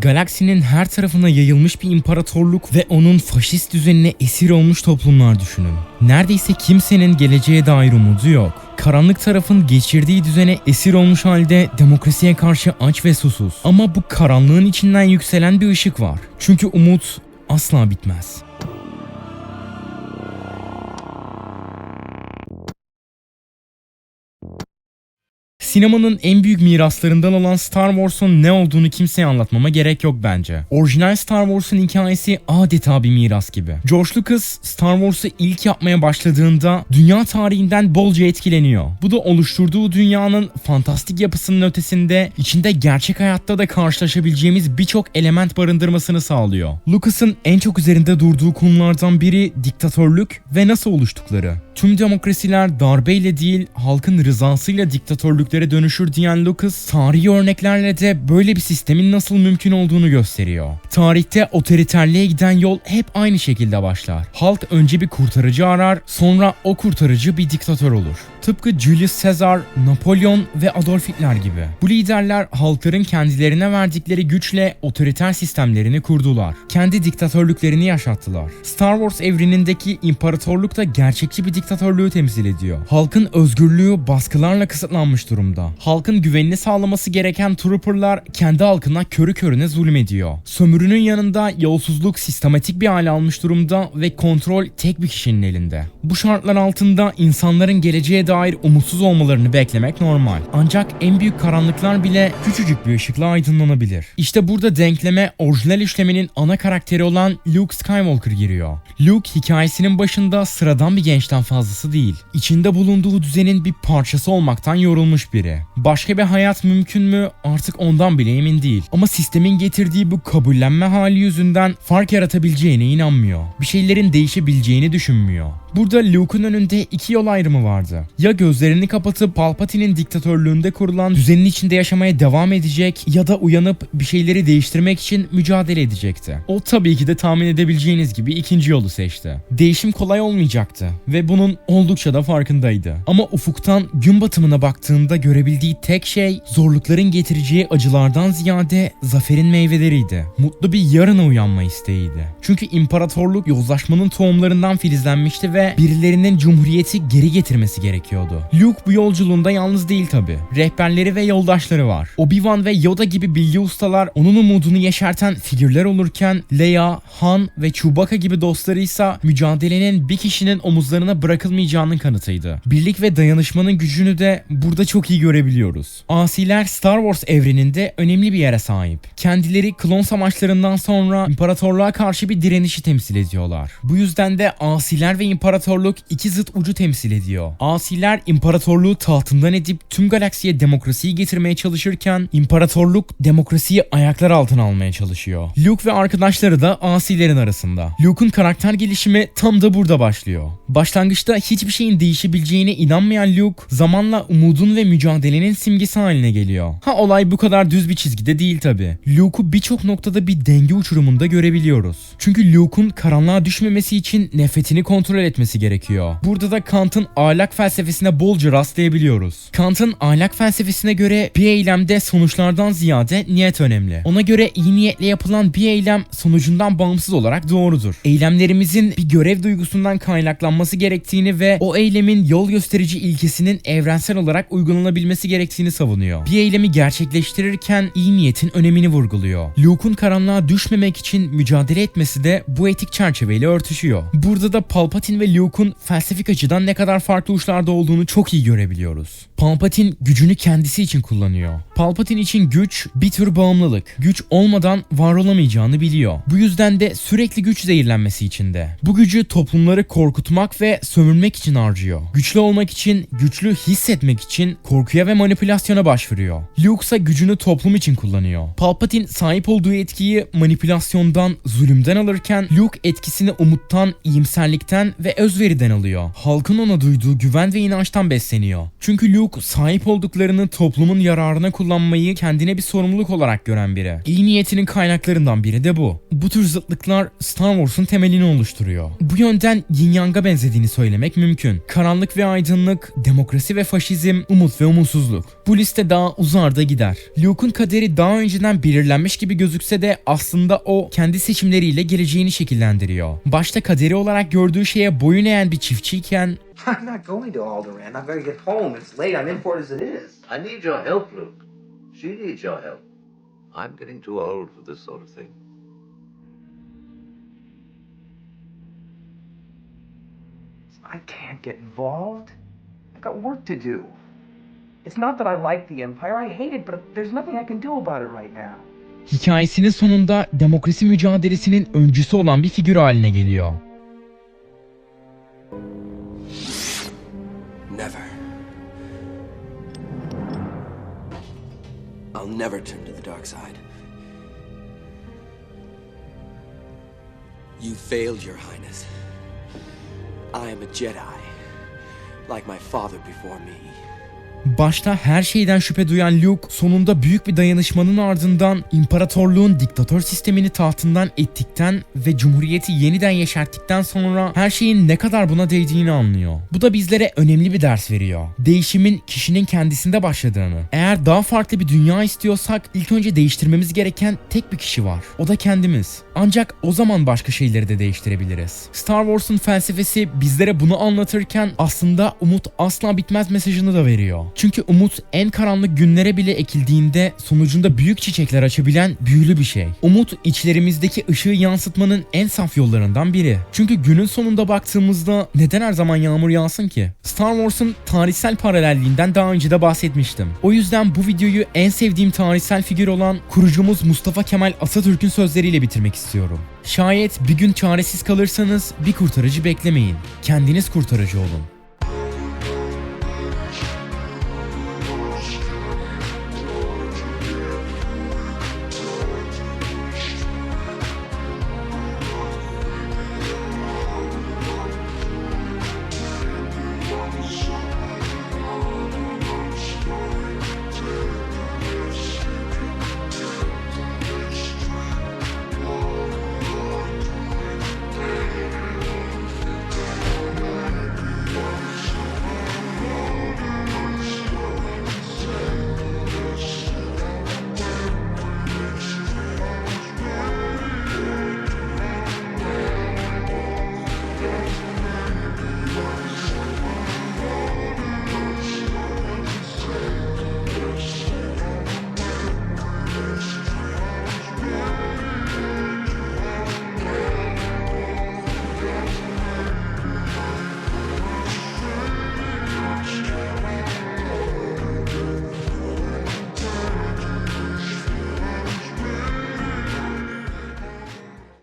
Galaksinin her tarafına yayılmış bir imparatorluk ve onun faşist düzenine esir olmuş toplumlar düşünün. Neredeyse kimsenin geleceğe dair umudu yok. Karanlık tarafın geçirdiği düzene esir olmuş halde demokrasiye karşı aç ve susuz. Ama bu karanlığın içinden yükselen bir ışık var. Çünkü umut asla bitmez. Sinemanın en büyük miraslarından olan Star Wars'un ne olduğunu kimseye anlatmama gerek yok bence. Orijinal Star Wars'un hikayesi adeta bir miras gibi. George Lucas Star Wars'u ilk yapmaya başladığında dünya tarihinden bolca etkileniyor. Bu da oluşturduğu dünyanın fantastik yapısının ötesinde içinde gerçek hayatta da karşılaşabileceğimiz birçok element barındırmasını sağlıyor. Lucas'ın en çok üzerinde durduğu konulardan biri diktatörlük ve nasıl oluştukları. Tüm demokrasiler darbeyle değil halkın rızasıyla diktatörlüklere dönüşür diyen Lucas, tarihi örneklerle de böyle bir sistemin nasıl mümkün olduğunu gösteriyor. Tarihte otoriterliğe giden yol hep aynı şekilde başlar. Halk önce bir kurtarıcı arar, sonra o kurtarıcı bir diktatör olur. Tıpkı Julius Caesar, Napolyon ve Adolf Hitler gibi. Bu liderler halkların kendilerine verdikleri güçle otoriter sistemlerini kurdular. Kendi diktatörlüklerini yaşattılar. Star Wars evrenindeki imparatorluk da gerçekçi bir diktatörlüğü temsil ediyor. Halkın özgürlüğü baskılarla kısıtlanmış durumda. Halkın güvenini sağlaması gereken trooperlar kendi halkına körü körüne zulmediyor. Sömürünün yanında yolsuzluk sistematik bir hale almış durumda ve kontrol tek bir kişinin elinde. Bu şartlar altında insanların geleceğe dair umutsuz olmalarını beklemek normal. Ancak en büyük karanlıklar bile küçücük bir ışıkla aydınlanabilir. İşte burada denkleme orijinal işlemenin ana karakteri olan Luke Skywalker giriyor. Luke hikayesinin başında sıradan bir gençten fazlası değil. İçinde bulunduğu düzenin bir parçası olmaktan yorulmuş biri. Başka bir hayat mümkün mü artık ondan bile emin değil. Ama sistemin getirdiği bu kabullenme hali yüzünden fark yaratabileceğine inanmıyor. Bir şeylerin değişebileceğini düşünmüyor. Burada Luke'un önünde iki yol ayrımı vardı. Ya gözlerini kapatıp Palpatine'in diktatörlüğünde kurulan düzenin içinde yaşamaya devam edecek ya da uyanıp bir şeyleri değiştirmek için mücadele edecekti. O tabii ki de tahmin edebileceğiniz gibi ikinci yolu seçti. Değişim kolay olmayacaktı ve bunun oldukça da farkındaydı. Ama ufuktan gün batımına baktığında görebildiği tek şey zorlukların getireceği acılardan ziyade zaferin meyveleriydi. Mutlu bir yarına uyanma isteğiydi. Çünkü imparatorluk yozlaşmanın tohumlarından filizlenmişti ve birilerinin cumhuriyeti geri getirmesi gerekiyordu. Luke bu yolculuğunda yalnız değil tabi. Rehberleri ve yoldaşları var. Obi-Wan ve Yoda gibi bilgi ustalar onun umudunu yeşerten figürler olurken Leia, Han ve Chewbacca gibi dostları ise mücadelenin bir kişinin omuzlarına bırakılmayacağının kanıtıydı. Birlik ve dayanışmanın gücünü de burada çok iyi görebiliyoruz. Asiler Star Wars evreninde önemli bir yere sahip. Kendileri klon savaşlarından sonra imparatorluğa karşı bir direnişi temsil ediyorlar. Bu yüzden de asiler ve imparatorluk iki zıt ucu temsil ediyor. Asiler imparatorluğu tahtından edip tüm galaksiye demokrasiyi getirmeye çalışırken imparatorluk demokrasiyi ayaklar altına almaya çalışıyor. Luke ve arkadaşları da asilerin arasında. Luke'un karakter gelişimi tam da burada başlıyor. Başlangıçta hiçbir şeyin değişebileceğine inanmayan Luke zamanla umudun ve mücadelenin simgesi haline geliyor. Ha olay bu kadar düz bir çizgide değil tabi. Luke'u birçok noktada bir denge uçurumunda görebiliyoruz. Çünkü Luke'un karanlığa düşmemesi için nefretini kontrol etmesi gerekiyor. Burada da Kant'ın ahlak felsefesine bolca rastlayabiliyoruz. Kant'ın ahlak felsefesine göre bir eylemde sonuçlardan ziyade niyet önemli. Ona göre iyi niyetle yapılan bir eylem sonucundan bağımsız olarak doğrudur. Eylemlerimizin bir görev duygusundan kaynaklanması gerektiğini ve o eylemin yol gösterici ilkesinin evrensel olarak uygulanabilmesi gerektiğini savunuyor. Bir eylemi gerçekleştirirken iyi niyetin önemini vurguluyor. Luke'un karanlığa düşmemek için mücadele etmesi de bu etik çerçeveyle örtüşüyor. Burada da Palpatine ve Luke'un felsefik açıdan ne kadar farklı uçlarda olduğunu çok iyi görebiliyoruz. Palpatine gücünü kendisi için kullanıyor. Palpatine için güç bir tür bağımlılık. Güç olmadan var olamayacağını biliyor. Bu yüzden de sürekli güç zehirlenmesi içinde. Bu gücü toplumları korkutmak ve sömürmek için harcıyor. Güçlü olmak için, güçlü hissetmek için korkuya ve manipülasyona başvuruyor. Luke ise gücünü toplum için kullanıyor. Palpatine sahip olduğu etkiyi manipülasyondan, zulümden alırken Luke etkisini umuttan, iyimserlikten ve özveriden alıyor. Halkın ona duyduğu güven ve inançtan besleniyor. Çünkü Luke sahip olduklarını toplumun yararına kullanıyor kullanmayı kendine bir sorumluluk olarak gören biri. İyi niyetinin kaynaklarından biri de bu. Bu tür zıtlıklar Star Wars'un temelini oluşturuyor. Bu yönden Yin Yang'a benzediğini söylemek mümkün. Karanlık ve aydınlık, demokrasi ve faşizm, umut ve umutsuzluk. Bu liste daha uzar da gider. Luke'un kaderi daha önceden belirlenmiş gibi gözükse de aslında o kendi seçimleriyle geleceğini şekillendiriyor. Başta kaderi olarak gördüğü şeye boyun eğen bir çiftçiyken I'm not going to Alderaan. I've got to get home. It's late. I'm in port as it is. I need your help, Luke. She needs your help. I'm getting too old for this sort of thing. I can't get involved. I've got work to do. It's not that I like the Empire. I hate it, but there's nothing I can do about it right now. hikayesinin sonunda demokrasi mücadelesinin öncüsü olan bir figür haline geliyor. Never turn to the dark side. You failed, Your Highness. I am a Jedi, like my father before me. Başta her şeyden şüphe duyan Luke sonunda büyük bir dayanışmanın ardından imparatorluğun diktatör sistemini tahtından ettikten ve cumhuriyeti yeniden yeşerttikten sonra her şeyin ne kadar buna değdiğini anlıyor. Bu da bizlere önemli bir ders veriyor. Değişimin kişinin kendisinde başladığını. Eğer daha farklı bir dünya istiyorsak ilk önce değiştirmemiz gereken tek bir kişi var. O da kendimiz. Ancak o zaman başka şeyleri de değiştirebiliriz. Star Wars'un felsefesi bizlere bunu anlatırken aslında umut asla bitmez mesajını da veriyor. Çünkü umut en karanlık günlere bile ekildiğinde sonucunda büyük çiçekler açabilen büyülü bir şey. Umut içlerimizdeki ışığı yansıtmanın en saf yollarından biri. Çünkü günün sonunda baktığımızda neden her zaman yağmur yağsın ki? Star Wars'un tarihsel paralelliğinden daha önce de bahsetmiştim. O yüzden bu videoyu en sevdiğim tarihsel figür olan kurucumuz Mustafa Kemal Atatürk'ün sözleriyle bitirmek istiyorum. Şayet bir gün çaresiz kalırsanız bir kurtarıcı beklemeyin. Kendiniz kurtarıcı olun.